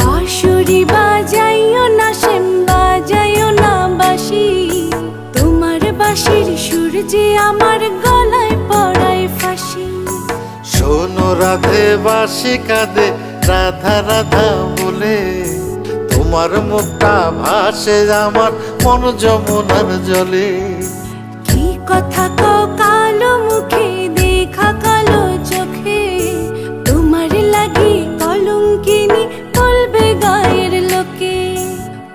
বাঁশুরি যে আমার গলায় পড়ায় ফাঁসি। শোনো রাধে বাসি কাঁদে রাধা রাধা বলে তোমার মুখটা ভাসে আমার মন যমুনার জলে। কি কথা কো কালো মুখে দেখা কালো চোখে তোমার লাগি কলঙ্কিনী বলবে গায়ের লোকে।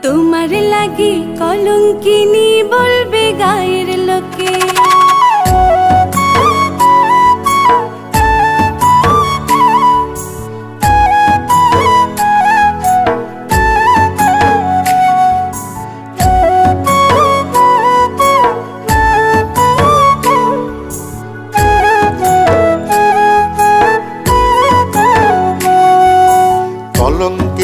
তোমার লাগি কলঙ্কিনী বলবে গায়ের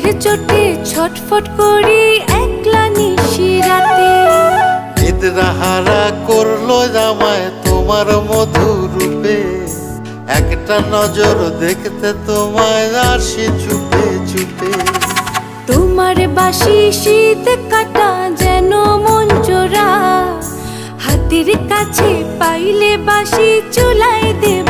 ব্যথার চোটে ছটফট করি একলা নিশি রাতে। নিদ্রাহারা করল জামায় তোমার মধুর রূপে। একটা নজর দেখতে তোমায় আসি চুপে চুপে তোমার বাসি শীত কাটা যেন মন চোরা হাতের কাছে পাইলে বাসি চুলাই দেব